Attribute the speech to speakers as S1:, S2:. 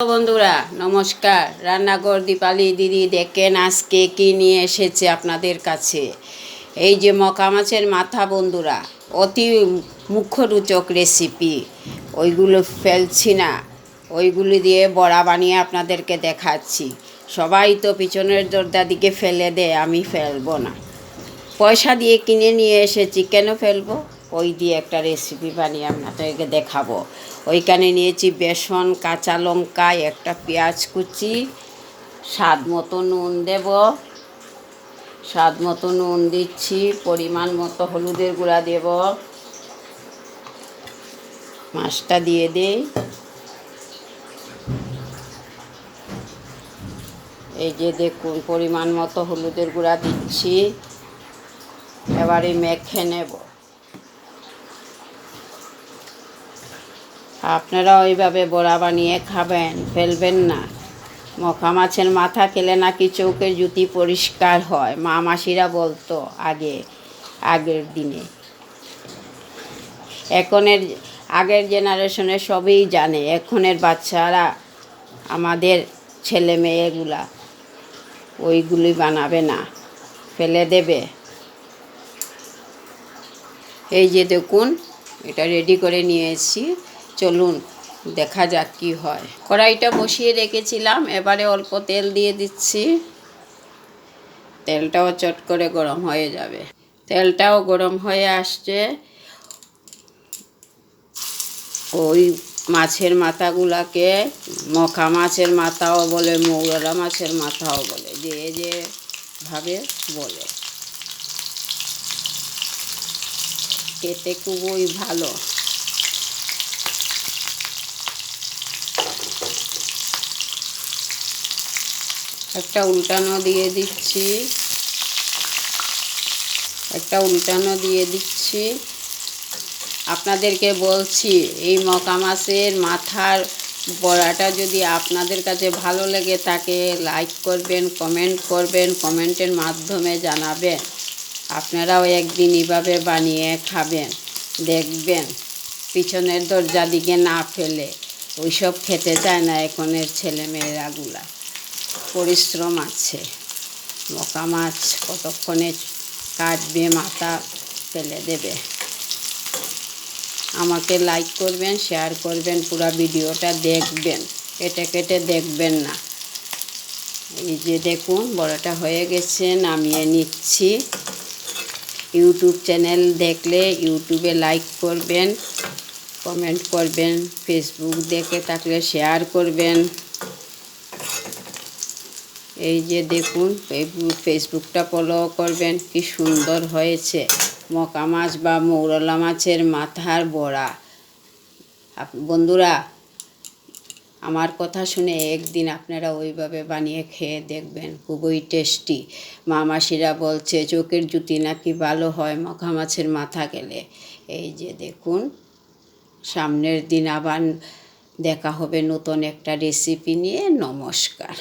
S1: বন্ধুরা, নমস্কার। রান্নাঘর দীপালি দিদি দেখেন আজকে কি নিয়ে এসেছে আপনাদের কাছে। এই যে মকা মাছের মাথা বন্ধুরা, অতি মুখরোচক রেসিপি ওইগুলো ফেলছি না, ওইগুলি দিয়ে বড়া বানিয়ে আপনাদেরকে দেখাচ্ছি। সবাই তো পিছনের দরজা দিকে ফেলে দেয়, আমি ফেলব না। পয়সা দিয়ে কিনে নিয়ে এসেছি, কেন ফেলব? ওই দিয়ে একটা রেসিপি বানিয়ে আপনাদেরকে দেখাবো। ওইখানে নিয়েছি বেসন, কাঁচা লঙ্কা, একটা পেঁয়াজ কুচি, স্বাদ মতো নুন দেব। স্বাদ মতো নুন দিচ্ছি, পরিমাণ মতো হলুদের গুঁড়া দেব। মাছটা দিয়ে দিই। এই যে দেখুন, পরিমাণ মতো হলুদের গুঁড়া দিচ্ছি। এবারে মেখে নেব। আপনারা ওইভাবে বড়া বানিয়ে খাবেন, ফেলবেন না। মখা মাছের মাথা খেলে নাকি চৌকের জুতি পরিষ্কার হয়, মা মাসিরা বলতো আগে, আগের দিনে। এখনের, আগের জেনারেশনে সবই জানে, এখনের বাচ্চারা আমাদের ছেলে মেয়েগুলা ওইগুলি বানাবে না, ফেলে দেবে। এই যে দেখুন, এটা রেডি করে নিয়ে এসেছি। চলুন, দেখা যাক কি হয়। কড়াইটা বসিয়ে রেখেছিলাম, এবারে অল্প তেল দিয়ে দিচ্ছি। তেলটাও চট করে গরম হয়ে যাবে। তেলটাও গরম হয়ে আসছে। ওই মাছের মাথাগুলাকে, মখা মাছের মাথাও বলে মৌরলা মাছের মাথাও বলে, যে যে ভাবে বলে। খেতে খুবই ভালো। একটা উল্টানো দিয়ে দিচ্ছি। একটা উল্টানো দিয়ে দিচ্ছি। আপনাদেরকে বলছি, এই মকা মাছের মাথার বড়াটা যদি আপনাদের কাছে ভালো লেগে থাকে, লাইক করবেন, কমেন্ট করবেন, কমেন্টের মাধ্যমে জানাবেন। আপনারাও একদিন এভাবে বানিয়ে খাবেন, দেখবেন। পিছনের দরজা দিকে না ফেলে, ওইসব খেতে চায় না এখনের ছেলে মেয়েরাগুলা পরিশ্রম আছে। মকা মাছ কতক্ষণে কাটবে মাথা ফেলে দেবে। আমাকে লাইক করবেন শেয়ার করবেন, পুরো ভিডিওটা দেখবেন। কেটে কেটে দেখবেন না। এই যে দেখুন, বড়টা হয়ে গেছে, নামিয়ে নিচ্ছি। ইউটিউব চ্যানেল দেখলে ইউটিউবে লাইক করবেন কমেন্ট করবেন ফেসবুক দেখে থাকলে শেয়ার করবেন। এই যে দেখুন ফেসবুকটা ফলো করবেন, কি সুন্দর হয়েছে। মকা মাছ বা মৌরলা মাছের মাথার বড়া। বন্ধুরা, আমার কথা শুনে একদিন আপনারা ওইভাবে বানিয়ে খেয়ে দেখবেন, খুবই টেস্টি মা মাসিরা বলছে, চোখের জুতি নাকি ভালো হয় মখা মাছের মাথা গেলে? এই যে দেখুন, সামনের দিন আবার দেখা হবে নতুন একটা রেসিপি নিয়ে। নমস্কার।